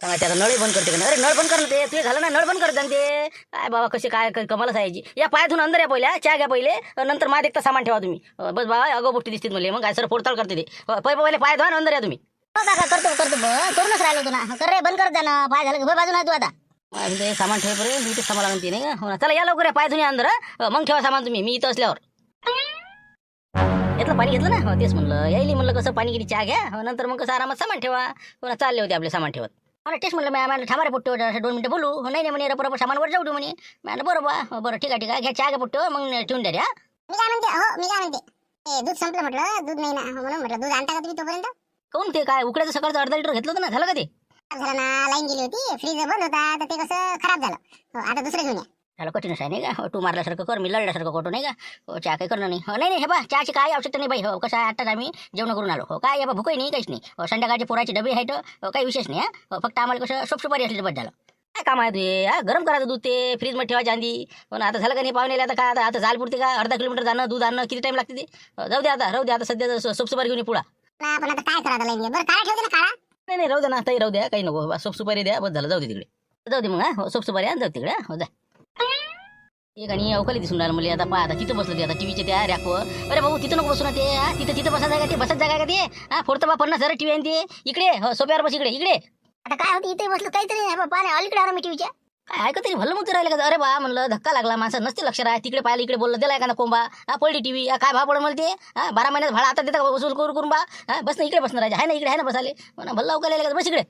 त्याचा नळ बंद करते का? अरे नळ बंद कर ते. तुझे झालं ना नळ बंद कर ना ते. काय बाबा कसे काय क- कमालच आहे याची. या पायातून अंदर या पहिल्या चहा घ्या पहिले नंतर माझ्या देखता सामान ठेवा तुम्ही. बस बाबा अगो गोष्टी दिसतील मला मग काय सर फोडताळ करते ते. अ, पहिले पाय धुवा अंदर या तुम्ही. हो काका करतो करतो. करूनच राहिलो तू ना कर रे बंद करत जा ना. पाय झालं की बाजून आहे तू आता. ते सामान ठेवेपर्यंत मी ते सामान लागून ते नाही हो ना. चला या लवकर या पाय धुणे अंदर मग ठेवा सामान तुम्ही. मी इथं असल्यावर. घेतलं पाणी घेतलं ना? हो तेच म्हणलं. यायली म्हणलं कसं पाणी किती चहा घ्या? हो नंतर मग कसं आरामात सामान ठेवा. चालले होते आपले सामान ठेवत. मला तेच म्हणलं मी आम्हाला थांबा रे पुट्टे दोन मिनिटं बोलू. हो नाही नाही म्हणे बरोबर सामानवर जाऊ दे म्हणे. म्हणलं बरं बा हो, बरं ठीक आहे ठीक आहे घ्या चहा घ्या पुट्टे मग ठेवून द्या हा. मी काय म्हणते हो मी काय म्हणते. ए, दूध संपलं म्हटलं दूध नाही ना म्हणून म्हटलं दूध आणता का तुम्ही तोपर्यंत? काऊन ते काय उकड्याचं सकाळचं अर्धा लिटर घेतलं होतं ना झालं का ते? झालं ना लाईन गेली होती फ्रीज बंद होता तर ते कसं खराब झालं. हो, आता दुसरं घेऊन या. त्याला कठीणच आहे नाही का? हो, तू मारल्यासारखं कर मी लढल्यासारखं करतो नाही का? हो चहा काही करणं नाही. हो नाही नाही हे बा चहाची काय आवश्यकता नाही बाई. हो कसं आहे आत्ताच आम्ही जेवण करून आलो. हो काय या बा भूकही नाही काहीच नाही. हो संध्याकाळचे पोराचे डबे आहेत हो, काही विशेष नाही हा. हो, फक्त आम्हाला कसं सोपसुपारी असली झालं. काय काम आहे तुझे हा? गरम करायचं दूध ते फ्रीजमध्ये ठेवायची आधी. हो ना आता झालं का नाही पाहुणे आता काय आता आता झाल पुरते का? अर्धा किलोमीटर जाणं दूध आणणं किती टाइम लागते ते? हो, जाऊ दे आता राहू दे आता सध्या सोपसुपारी घेऊन ये पुढा. ना पण आता काय करा लाईन बरं काळा ठेवते ना काळा नाही नाही राहू दे ना ताई राहू द्या काही नको. सोपसुपारी द्या बस झालं जाऊ दे तिकडे. जाऊ दे मग हा हो, सोपसुपारी आण जाऊ तिकडे हा, हो जा. एक आणि अवकाली दिसून राहिलं मला आता पहा आता तिथं बसलं ते आता टीव्हीच्या त्या रॅकवर अरे भाऊ तिथं नको बसू ना ते हा? तिथं तिथं आहे का ते? बसत जागा का ते? हा फोडतं बा पन्नास हजार टीव्ही आहे ते. इकडे हो सोप्यावर बस इकडे इकडे. आता काय होती इथे बसलो काहीतरी नाही. बाबा नाही अलीकडे आलो मी टीव्हीच्या काय ऐकत तरी भलं मग राहिलं का? अरे बा म्हणलं धक्का लागला माणसं नसते लक्ष राहा तिकडे पाहिलं इकडे बोललं दिला एखादा कोंबा? हा पडली टीव्ही काय भाव पडेल मला ते? हा बारा महिन्यात भाडा आता देता का वसूल करून करून बा? हा बस ना इकडे बसणार आहे ना इकडे आहे ना बसाले म्हणा भल्ला अवकाली का? बस इकडे.